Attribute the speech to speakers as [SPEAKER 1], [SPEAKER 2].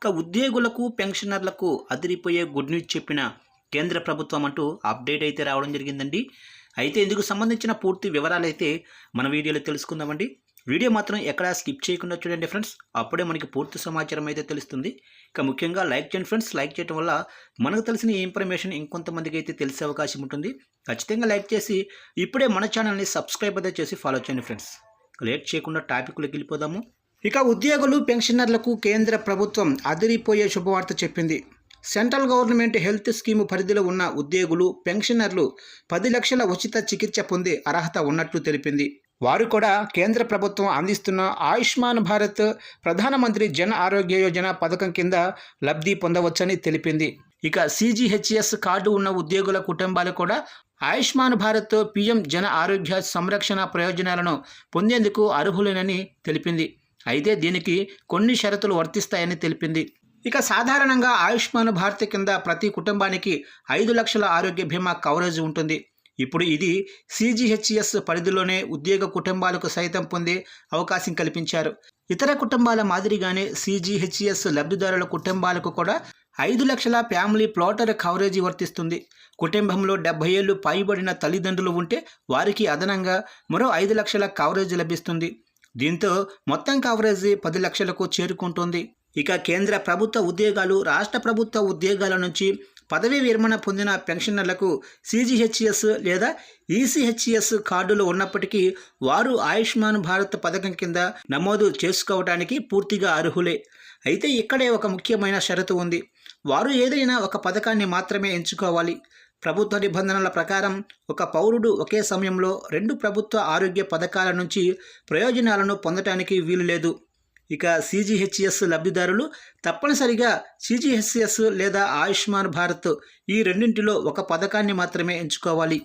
[SPEAKER 1] ఇక ఉద్యోగులకు పెన్షనర్లకు అదిరిపోయే గుడ్ న్యూస్ చెప్పిన కేంద్ర ప్రభుత్వం అంటూ అప్డేట్ అయితే రావడం జరిగిందండి. అయితే ఇందుకు సంబంధించిన పూర్తి వివరాలు అయితే మన వీడియోలో తెలుసుకుందామండి. వీడియో మాత్రం ఎక్కడా స్కిప్ చేయకుండా చూడండి ఫ్రెండ్స్ అప్పుడే మనకి పూర్తి సమాచారం అయితే తెలుస్తుంది. ఇక ముఖ్యంగా లైక్ చేయండి ఫ్రెండ్స్ లైక్ చేయడం వల్ల మనకు తెలిసిన ఇన్ఫర్మేషన్ ఇంకొంతమందికి అయితే తెలిసే అవకాశం ఉంటుంది. ఖచ్చితంగా లైక్ చేసి ఇప్పుడే మన ఛానల్ని సబ్స్క్రైబ్ అయితే చేసి ఫాలో చేయండి ఫ్రెండ్స్ లేట్ చేయకుండా టాపిక్లోకి వెళ్ళిపోదాము. ఇక ఉద్యోగులు పెన్షనర్లకు కేంద్ర ప్రభుత్వం అదిరిపోయే శుభవార్త చెప్పింది. సెంట్రల్ గవర్నమెంట్ హెల్త్ స్కీము పరిధిలో ఉన్న ఉద్యోగులు పెన్షనర్లు పది లక్షల ఉచిత చికిత్స పొందే అర్హత ఉన్నట్లు తెలిపింది. వారు కూడా కేంద్ర ప్రభుత్వం అందిస్తున్న ఆయుష్మాన్ భారత్ ప్రధానమంత్రి జన ఆరోగ్య యోజన పథకం కింద లబ్ధి పొందవచ్చని తెలిపింది. ఇక సిజిహెచ్ఎస్ కార్డు ఉన్న ఉద్యోగుల కుటుంబాలు కూడా ఆయుష్మాన్ భారత్ పీఎం జన ఆరోగ్య సంరక్షణ ప్రయోజనాలను పొందేందుకు అర్హులేనని తెలిపింది. అయితే దీనికి కొన్ని షరతులు వర్తిస్తాయని తెలిపింది. ఇక సాధారణంగా ఆయుష్మాన్ భారత్ కింద ప్రతి కుటుంబానికి ఐదు లక్షల ఆరోగ్య బీమా కవరేజ్ ఉంటుంది. ఇప్పుడు ఇది సిజిహెచ్ఎస్ పరిధిలోనే ఉద్యోగ కుటుంబాలకు సైతం పొందే అవకాశం కల్పించారు. ఇతర కుటుంబాల మాదిరిగానే సిజిహెచ్ఎస్ లబ్ధిదారుల కుటుంబాలకు కూడా ఐదు లక్షల ఫ్యామిలీ ప్లాటర్ కవరేజీ వర్తిస్తుంది. కుటుంబంలో డెబ్బై ఏళ్ళు పైబడిన తల్లిదండ్రులు ఉంటే వారికి అదనంగా మరో ఐదు లక్షల కవరేజ్ లభిస్తుంది. దీంతో మొత్తం కవరేజీ పది లక్షలకు చేరుకుంటుంది. ఇక కేంద్ర ప్రభుత్వ ఉద్యోగాలు రాష్ట్ర ప్రభుత్వ ఉద్యోగాల నుంచి పదవీ విరమణ పొందిన పెన్షనర్లకు సీజీహెచ్ఎస్ లేదా ఈసీహెచ్ఎస్ కార్డులు ఉన్నప్పటికీ వారు ఆయుష్మాన్ భారత్ పథకం కింద నమోదు చేసుకోవడానికి పూర్తిగా అర్హులే. అయితే ఇక్కడే ఒక ముఖ్యమైన షరతు ఉంది. వారు ఏదైనా ఒక పథకాన్ని మాత్రమే ఎంచుకోవాలి. ప్రభుత్వ నిబంధనల ప్రకారం ఒక పౌరుడు ఒకే సమయంలో రెండు ప్రభుత్వ ఆరోగ్య పథకాల నుంచి ప్రయోజనాలను పొందటానికి వీలు లేదు. ఇక సీజీహెచ్ఎస్ లబ్ధిదారులు తప్పనిసరిగా సీజీహెచ్ఎస్ లేదా ఆయుష్మాన్ భారత్ ఈ రెండింటిలో ఒక పథకాన్ని మాత్రమే ఎంచుకోవాలి.